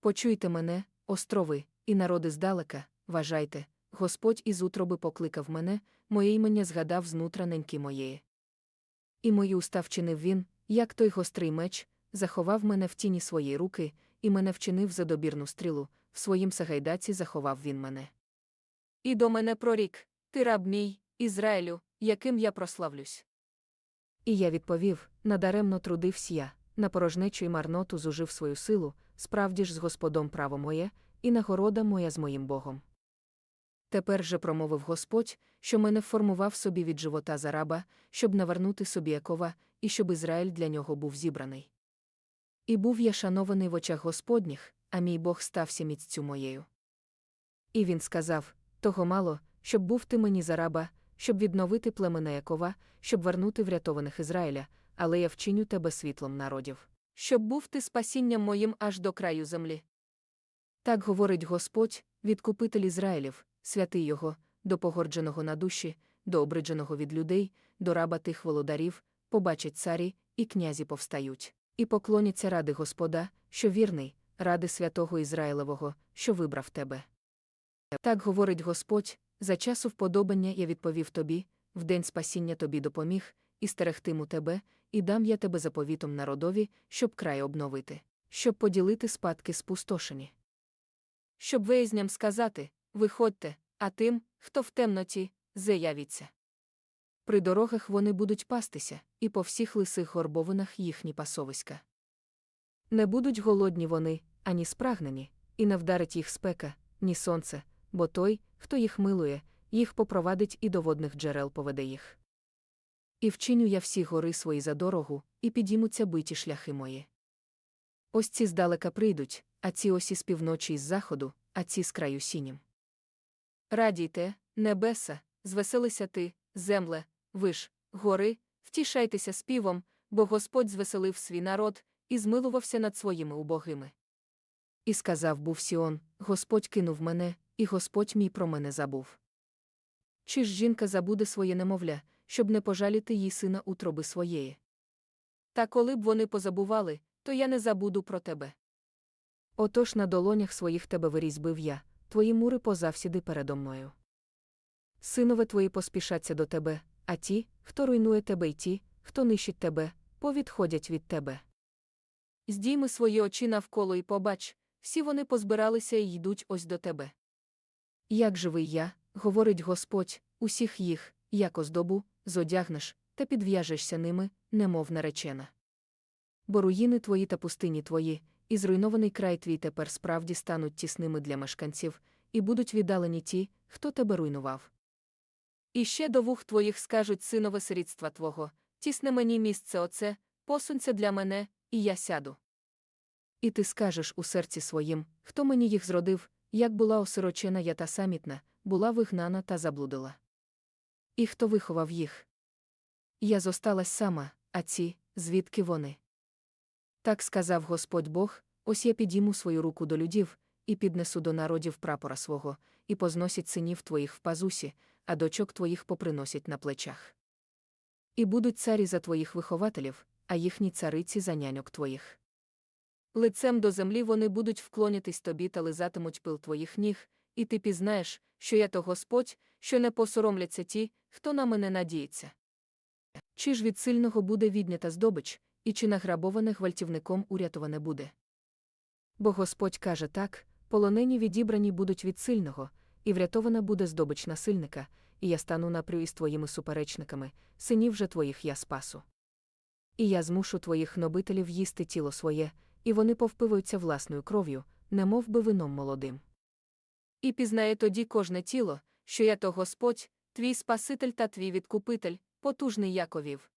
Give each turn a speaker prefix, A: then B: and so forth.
A: Почуйте мене, острови, і народи здалека, вважайте, Господь із утроби покликав мене, моє імення згадав знутра неньки моєї. І мої уста вчинив він, як той гострий меч, заховав мене в тіні своєї руки, і мене вчинив за добірну стрілу, в своїм сагайдаці заховав він мене. І до мене прорік, ти раб мій, Ізраїлю, яким я прославлюсь. І я відповів: надаремно трудився я, на порожнечу й марноту зужив свою силу, справді ж з Господом право моє, і нагорода моя з моїм Богом. Тепер же промовив Господь, що мене формував собі від живота за раба, щоб навернути собі Якова, і щоб Ізраїль для нього був зібраний. І був я шанований в очах Господніх, а мій Бог стався міццю моєю. І він сказав: Того мало, щоб був ти мені за раба, щоб відновити племена Якова, щоб вернути врятованих Ізраїля, але я вчиню тебе світлом народів. Щоб був ти спасінням моїм аж до краю землі. Так говорить Господь, відкупитель Ізраїлів, святий його, до погордженого на душі, до обридженого від людей, до раба тих володарів, побачать царі, і князі повстають, і поклоняться ради Господа, що вірний, ради святого Ізраїлевого, що вибрав тебе. Так говорить Господь, за часу вподобання я відповів тобі, в день спасіння тобі допоміг, і стерегтиму тебе, і дам я тебе заповітом народові, щоб край обновити, щоб поділити спадки спустошені. Щоб виязням сказати виходьте, а тим, хто в темноті, заявіться. При дорогах вони будуть пастися, і по всіх лисих горбовинах їхні пасовиська. Не будуть голодні вони, ані спрагнені, і не вдарить їх спека, ні сонце, бо той, хто їх милує, їх попровадить і до водних джерел поведе їх. І вчиню я всі гори свої за дорогу, і підіймуться биті шляхи мої. Ось ці здалека прийдуть, а ці ось із півночі із заходу, а ці з краю сінім. Радійте, небеса, звеселися ти, земле, ви ж, гори, втішайтеся співом, бо Господь звеселив свій народ і змилувався над своїми убогими. І сказав був Сіон: Господь кинув мене, і Господь мій про мене забув. Чи ж жінка забуде своє немовля, щоб не пожаліти їй сина утроби своєї? Та коли б вони позабували, то я не забуду про тебе. Отож на долонях своїх тебе вирізьбив я, твої мури позавсіди передо мною. Синове твої поспішаться до тебе, а ті, хто руйнує тебе й ті, хто нищить тебе, повідходять від тебе. Здійми свої очі навколо і побач, всі вони позбиралися і йдуть ось до тебе. Як живий я, говорить Господь, усіх їх, як оздобу, зодягнеш, та підв'яжешся ними, немов наречена. Бо руїни твої та пустині твої, і зруйнований край твій тепер справді стануть тісними для мешканців, і будуть віддалені ті, хто тебе руйнував. І ще до вух твоїх скажуть синове сирітства твого, тісне мені місце оце, посунься для мене, і я сяду. І ти скажеш у серці своїм, хто мені їх зродив, як була осирочена я та самітна, була вигнана та заблудила. І хто виховав їх? Я зосталась сама, а ці, звідки вони? Так сказав Господь Бог: ось я підійму свою руку до людів, і піднесу до народів прапора свого, і позносять синів твоїх в пазусі, а дочок твоїх поприносять на плечах. І будуть царі за твоїх вихователів, а їхні цариці за няньок твоїх. Лицем до землі вони будуть вклонятись тобі та лизатимуть пил твоїх ніг, і ти пізнаєш, що я то Господь, що не посоромляться ті, хто на мене надіється. Чи ж від сильного буде віднята здобич, і чи награбоване гвалтівником урятоване буде? Бо Господь каже так: полонені відібрані будуть від сильного, і врятована буде здобич насильника, і я стану напрю із твоїми суперечниками, синів же твоїх я спасу. І я змушу твоїх гнобителів їсти тіло своє, і вони повпиваються власною кров'ю, немов би вином молодим. І пізнає тоді кожне тіло, що я то Господь, твій Спаситель та твій відкупитель, потужний Яковів.